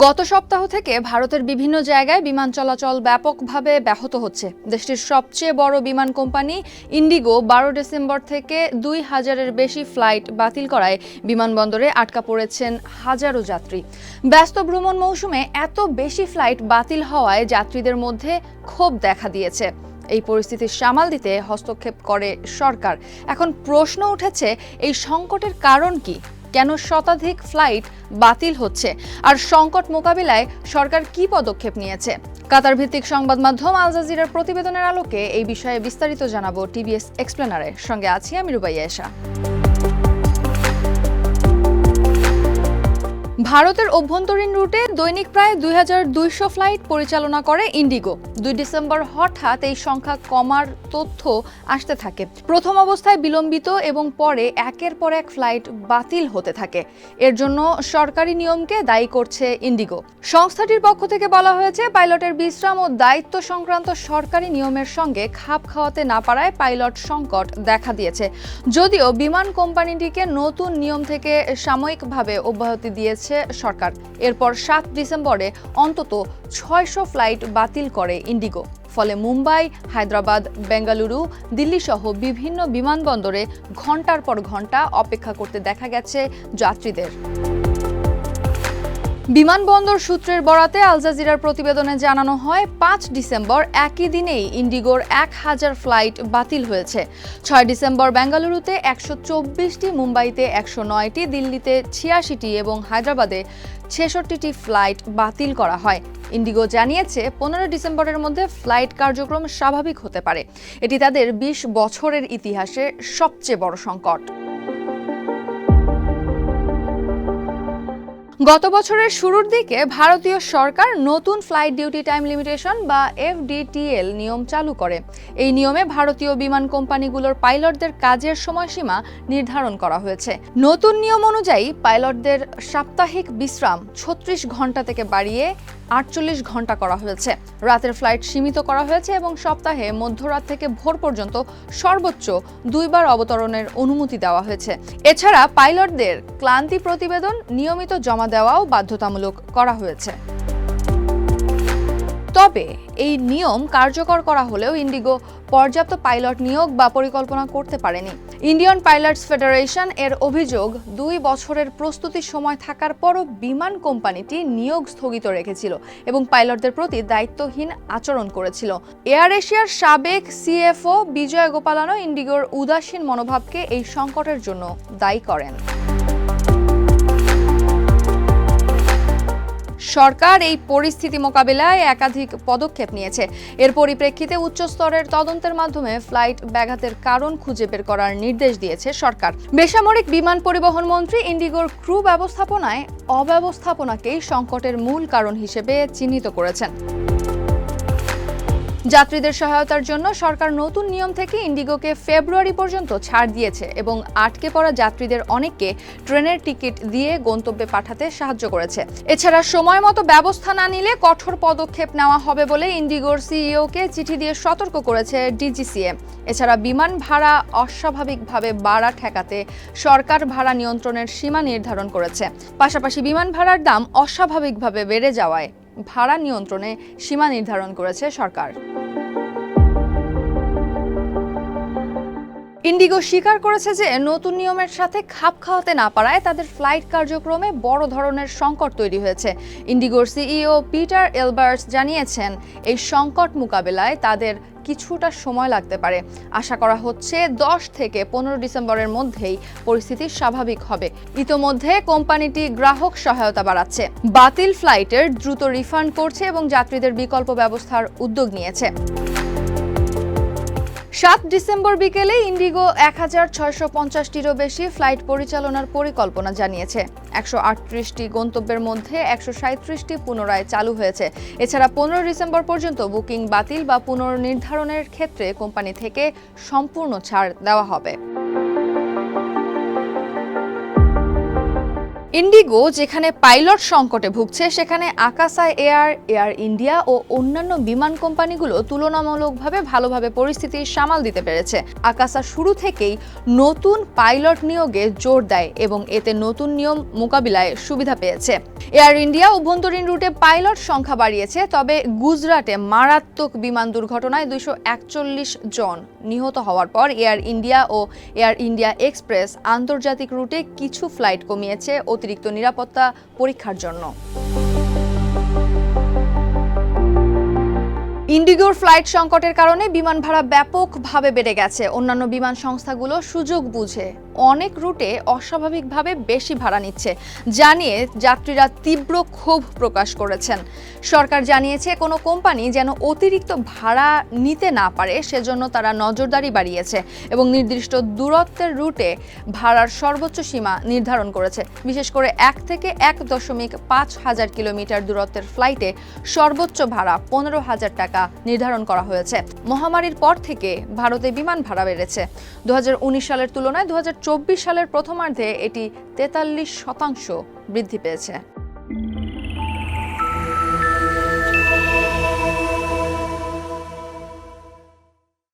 গত সপ্তাহ থেকে ভারতের বিভিন্ন জায়গায় বিমান চলাচল ব্যাপকভাবে ব্যাহত হচ্ছে। দেশটির সবচেয়ে বড় বিমান কোম্পানি ইন্ডিগো বারো ডিসেম্বর থেকে দুই হাজারের বেশি ফ্লাইট বাতিল করায় বিমানবন্দরে আটকা পড়েছেন হাজারো যাত্রী। ব্যস্ত ভ্রমণ মৌসুমে এত বেশি ফ্লাইট বাতিল হওয়ায় যাত্রীদের মধ্যে ক্ষোভ দেখা দিয়েছে। এই পরিস্থিতি সামাল দিতে হস্তক্ষেপ করে সরকার। এখন প্রশ্ন উঠেছে, এই সংকটের কারণ কি? কেন শতাধিক ফ্লাইট বাতিল হচ্ছে? আর সংকট মোকাবিলায় সরকার কি পদক্ষেপ নিয়েছে? কাতার ভিত্তিক সংবাদ মাধ্যম আল জাজিরার প্রতিবেদনের আলোকে এই বিষয়ে বিস্তারিত জানাব টিভিএস এক্সপ্লেনারের। সঙ্গে আছি আমি রুবাইয়া এশা। ভারতের অভ্যন্তরীণ রুটে দৈনিক প্রায় দুই ফ্লাইট পরিচালনা করে ইন্ডিগো। দুই ডিসেম্বর হঠাৎ এই সংখ্যা কমার তথ্য আসতে থাকে। প্রথম অবস্থায় বিলম্বিত এবং পরে একের পর এক ফ্লাইট বাতিল হতে থাকে। এর জন্য সরকারি নিয়মকে দায়ী করছে ইন্ডিগো। সংস্থাটির পক্ষ থেকে বলা হয়েছে, পাইলটের বিশ্রাম ও দায়িত্ব সংক্রান্ত সরকারি নিয়মের সঙ্গে খাপ খাওয়াতে না পারায় পাইলট সংকট দেখা দিয়েছে। যদিও বিমান কোম্পানিটিকে নতুন নিয়ম থেকে সাময়িকভাবে অব্যাহতি দিয়েছে সরকার। এরপর সাত ডিসেম্বরে অন্তত ছয়শো ফ্লাইট বাতিল করে ইন্ডিগো। ফলে মুম্বাই, হায়দ্রাবাদ, বেঙ্গালুরু দিল্লি সহ বিভিন্ন বিমানবন্দরে ঘণ্টার পর ঘণ্টা অপেক্ষা করতে দেখা গেছে যাত্রীদের। বিমানবন্দর সূত্রের বরাতে আল জাজিরার প্রতিবেদনে জানানো হয়, পাঁচ ডিসেম্বর একই দিনেই ইন্ডিগোর এক হাজার ফ্লাইট বাতিল হয়েছে। ছয় ডিসেম্বর বেঙ্গালুরুতে একশো চব্বিশটি, মুম্বাইতে একশো নয়টি, দিল্লিতে ছিয়াশিটি এবং হায়দ্রাবাদে ছেষট্টিটি ফ্লাইট বাতিল করা হয়। ইন্ডিগো জানিয়েছে, পনেরো ডিসেম্বরের মধ্যে ফ্লাইট কার্যক্রম স্বাভাবিক হতে পারে। এটি তাদের বিশ বছরের ইতিহাসে সবচেয়ে বড় সংকট। গত বছরের শুরুর দিকে ভারতীয় সরকার নতুন ফ্লাইট ডিউটি টাইম লিমিটেশন বা এফডিটিএল নিয়ম চালু করে। এই নিয়মে ভারতীয় বিমান কোম্পানিগুলোর পাইলটদের কাজের সময়সীমা নির্ধারণ করা হয়েছে। নতুন নিয়ম অনুযায়ী পাইলটদের সাপ্তাহিক বিশ্রাম ছত্রিশ ঘণ্টা থেকে বাড়িয়ে আটচল্লিশ ঘণ্টা করা হয়েছে। রাতের ফ্লাইট সীমিত করা হয়েছে এবং সপ্তাহে মধ্যরাত থেকে ভোর পর্যন্ত সর্বোচ্চ দুইবার অবতরণের অনুমতি দেওয়া হয়েছে। এছাড়া পাইলটদের ক্লান্তি প্রতিবেদন নিয়মিত জমা দেওয়াও বাধ্যতামূলক করা হয়েছে। তবে এই নিয়ম কার্যকর করা হলেও ইন্ডিগো পর্যাপ্ত পাইলট নিয়োগ বা পরিকল্পনা করতে পারেনি। ইন্ডিয়ান পাইলটস ফেডারেশন এর অভিযোগ, দুই বছরের প্রস্তুতির সময় থাকার পরও বিমান কোম্পানিটি নিয়োগ স্থগিত রেখেছিল এবং পাইলটদের প্রতি দায়িত্বহীন আচরণ করেছিল। এয়ার এশিয়ার সাবেক সিএফও বিজয় গোপালানো ইন্ডিগোর উদাসীন মনোভাবকে এই সংকটের জন্য দায়ী করেন। সরকার এই পরিস্থিতি মোকাবিলায় একাধিক পদক্ষেপ নিয়েছে। এর পরিপ্রেক্ষিতে উচ্চ স্তরের তদন্তের মাধ্যমে ফ্লাইট ব্যাঘাতের কারণ খুঁজে বের করার নির্দেশ দিয়েছে সরকার। বেসামরিক বিমান পরিবহন মন্ত্রী ইন্ডিগোর ক্রু ব্যবস্থাপনায় অব্যবস্থাপনাকেই সংকটের মূল কারণ হিসেবে চিহ্নিত করেছেন। যাত্রীদের সহায়তার জন্য সরকার নতুন নিয়ম থেকে ইন্ডিগোকে ফেব্রুয়ারি পর্যন্ত ছাড় দিয়েছে এবং আটকে পড়া যাত্রীদের অনেককে ট্রেনের টিকিট দিয়ে গন্তব্যে পাঠাতে সাহায্য করেছে। এছাড়া সময় মতো ব্যবস্থা না নিলে কঠোর পদক্ষেপ নেওয়া হবে বলে ইন্ডিগোর সিইওকে চিঠি দিয়ে সতর্ক করেছে ডিজিসিএ। এছাড়া বিমান ভাড়া অস্বাভাবিকভাবে বাড়া ঠেকাতে সরকার ভাড়া নিয়ন্ত্রণের সীমা নির্ধারণ করেছে। পাশাপাশি বিমান ভাড়ার দাম অস্বাভাবিকভাবে বেড়ে যাওয়ায় ভাড়া নিয়ন্ত্রণে সীমা নির্ধারণ করেছে সরকার। ইন্ডিগো স্বীকার করেছে যে নতুন নিয়মের সাথে খাপ খাওয়াতে না পারায় তাদের ফ্লাইট কার্যক্রমে বড় ধরনের সংকট তৈরি হয়েছে। ইন্ডিগোর সিইও পিটার এলবার্টস জানিয়েছেন, এই সংকট মোকাবেলায় তাদের কিছুটা সময় লাগতে পারে। আশা করা হচ্ছে দশ থেকে পনেরো ডিসেম্বরের মধ্যেই পরিস্থিতি স্বাভাবিক হবে। ইতোমধ্যে কোম্পানিটি গ্রাহক সহায়তা বাড়াচ্ছে। বাতিল ফ্লাইটের দ্রুত রিফান্ড করছে এবং যাত্রীদের বিকল্প ব্যবস্থার উদ্যোগ নিয়েছে। সাত ডিসেম্বর বিকেলে ইন্ডিগো এক হাজার ছয়শো পঞ্চাশটিরও বেশি ফ্লাইট পরিচালনার পরিকল্পনা জানিয়েছে। একশো আটত্রিশটি গন্তব্যের মধ্যে একশো সাঁত্রিশটি পুনরায় চালু হয়েছে। এছাড়া পনেরো ডিসেম্বর পর্যন্ত বুকিং বাতিল বা পুনর্নির্ধারণের ক্ষেত্রে কোম্পানি থেকে সম্পূর্ণ ছাড় দেওয়া হবে। ইন্ডিগো যেখানে পাইলট সংকটে ভুগছে, সেখানে আকাশা এয়ার এয়ার ইন্ডিয়া ও অন্যান্য বিমান কোম্পানিগুলো তুলনামূলকভাবে ভালোভাবে পরিস্থিতি সামাল দিতে পেরেছে। আকাশা শুরু থেকেই নতুন পাইলট নিয়োগে জোর দেয় এবং এতে নতুন নিয়ম মোকাবিলায় সুবিধা পেয়েছে। এয়ার ইন্ডিয়া অভ্যন্তরীণ রুটে পাইলট সংখ্যা বাড়িয়েছে, তবে গুজরাটে মারাত্মক বিমান দুর্ঘটনায় দুইশো একচল্লিশ জন নিহত হওয়ার পর এয়ার ইন্ডিয়া ও এয়ার ইন্ডিয়া এক্সপ্রেস আন্তর্জাতিক রুটে কিছু ফ্লাইট কমিয়েছে অতিরিক্ত নিরাপত্তা পরীক্ষার জন্য। ইন্ডিগোর ফ্লাইট সংকটের কারণে বিমান ভাড়া ব্যাপকভাবে বেড়ে গেছে। অন্যান্য বিমান সংস্থাগুলো সুযোগ বুঝে। অনেক রুটে অস্বাভাবিকভাবে বেশি ভাড়া নিচ্ছে, জানিয়ে যাত্রীরা তীব্র ক্ষোভ প্রকাশ করেছেন। সরকার জানিয়েছে, কোনো কোম্পানি যেন অতিরিক্ত ভাড়া নিতে না পারে, সেজন্য তারা নজরদারি বাড়িয়েছে এবং নির্দিষ্ট দূরত্বের রুটে ভাড়ার সর্বোচ্চ সীমা নির্ধারণ করেছে। বিশেষ করে এক থেকে এক দশমিক পাঁচ হাজার কিলোমিটার দূরত্বের ফ্লাইটে সর্বোচ্চ ভাড়া পনেরো হাজার টাকা নির্ধারণ করা হয়েছে। মহামারীর পর থেকে ভারতে বিমান ভাড়া বেড়েছে। দু হাজার উনিশ সালের তুলনায় দু হাজার সালের প্রথমার্ধে এটি তেতাল্লিশ শতাংশ বৃদ্ধি পেয়েছে।